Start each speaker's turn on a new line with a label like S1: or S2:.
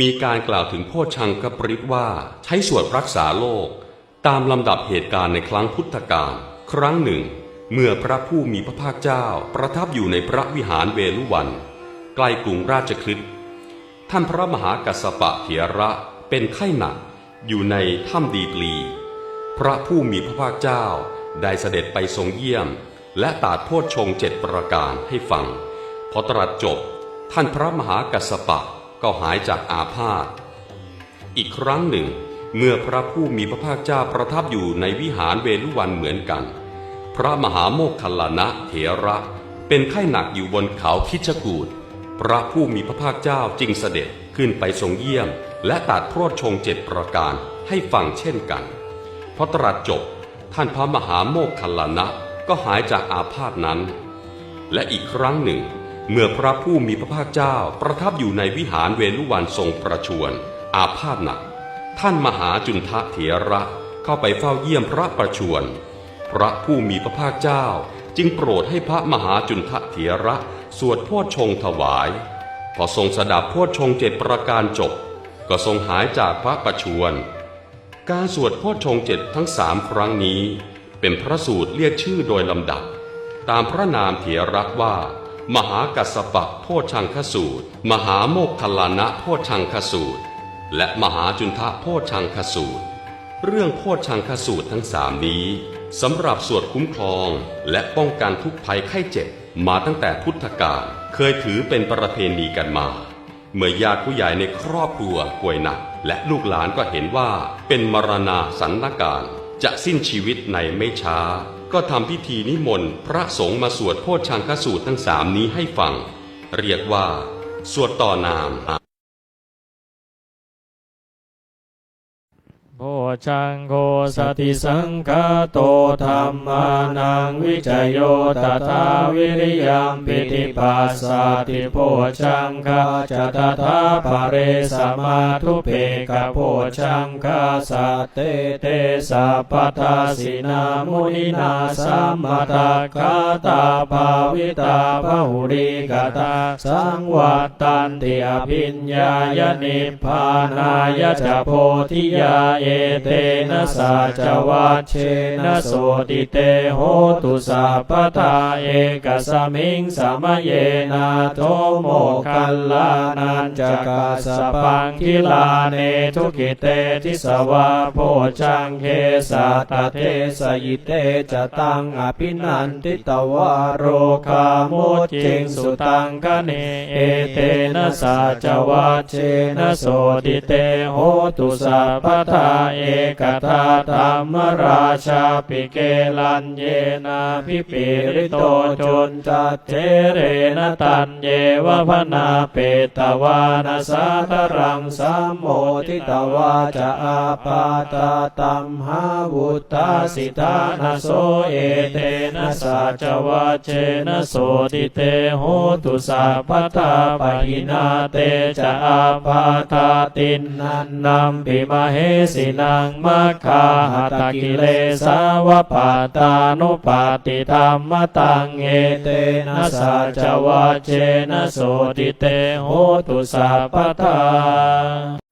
S1: มีการกล่าวถึงโพชังกปริตว่าใช้สวดรักษาโลก ตามลำดับเหตุการณ์ในครั้งพุทธกาลครั้งหนึ่ง เมื่อพระผู้มีพระภาคเจ้าประทับอยู่ในพระวิหารเวลุวัน ใกล้กรุงราชคฤห์ท่านพระมหากัสสปะเถระเป็นไข้หนักอยู่ในถ้ำดีปลี พระผู้มีพระภาคเจ้าได้เสด็จไปทรงเยี่ยม และตรัดโพชฌงเจ็ดประการให้ฟัง พอตรัสจบท่านพระมหากัสสปะ ก็หายจากอาพาธ อีกครั้งหนึ่ง เมื่อพระผู้มีพระภาคเจ้าประทับอยู่ในวิหารเวลุวันเหมือนกัน พระมหาโมคคัลลานะเถระเป็นไข้หนักอยู่บนเขาคิชกูดพระผู้มีพระภาคเจ้าจึงเสด็จขึ้นไปทรงเยี่ยม และตัดโพชงเจ็ดประการให้ฟังเช่นกันพอตรัสจบท่านพระมหาโมคคัลลานะก็หายจากอาพาธนั้น และอีกครั้งหนึ่ง เมื่อพระผู้มีพระภาคเจ้าประทับอยู่ในวิหารเวลุวันทรงประชวรอาพาธหนัก ท่านมหาจุนทะเถระเข้าไปเฝ้าเยี่ยมพระประชวรพระผู้มีพระภาคเจ้า จึงโปรดให้พระมหาจุนทะเถระสวดโพชงถวาย พอทรงสดับโพชงเจ็ดประการจบ ก็ทรงหายจากพระประชวรการสวดโพชงเจ็ดทั้งสามครั้งนี้ เป็นพระสูตรเรียกชื่อโดยลำดับ ตามพระนามเถระว่า มหากัสสปะโพชังคสูตร มหาโมคคัลานะโพชังคสูตร และมหาจุนทะโพชังคสูตร เรื่องโพชังคสูตรทั้งสามนี้สำหรับสวดคุ้มครองและป้องกันทุกภัยไข้เจ็บมาตั้งแต่พุทธกาลเคยถือเป็นประเพณีกันมา เมื่อญาติผู้ใหญ่ในครอบครัวป่วยหนัก และลูกหลานก็เห็นว่าเป็นมรณาสันนการจะสิ้นชีวิตในไม่ช้า ก็ทำพิธีนิมนต์พระสงฆ์มาสวดโพชฌังคสูตรทั้งสามนี้ให้ฟัง เรียกว่า สวดต่อนาม
S2: โพชังโกสติสังกาโตธรรมานังวิจโยตถาวิริยมปิติปัสสติโพชังคาจะตถาภะเรสมาทุเพกโพชังคาสัตเตเตสัพพทาสินามุนินาสัมมาตาคาตาภาวิตาภาหุริกตาสังวัตตันติอภิญญายนิพพานายจะโพธิยาเอเตนะสัจวัชเชนะโสติเตโหตุสัพพทาเอกสมิงสมเยนาโทโมคัลลานันจกาสปังคิลาเนทุกิเตทิสวาโพชังเคสัตเทสยิเตจะตังอภินันติตวารโรคามุจิงสุตังกเนเอเตนะสัจวัชเชนะโสติเตโหตุสัพพทาเอกทาธรรมราชาปิเกลันเยนาพิปิริโตชนจัตเทเรนตันเยวะพนาเปตวานาสาตรังสัมโมทิตวาจะอาปาตาตัมหาวุตาสิทานาโสเอเตนะสัจวัชเชนะโสติเตโหตุสัพพทาปะหินาเตจะอาปาตาตินนันนัมปิมาเหสินังมัคคาหตกิเลสาวปาตานุปาติธรรมตังเอเตนะสัจวัเจนะโสติเตโหตุสัพพทา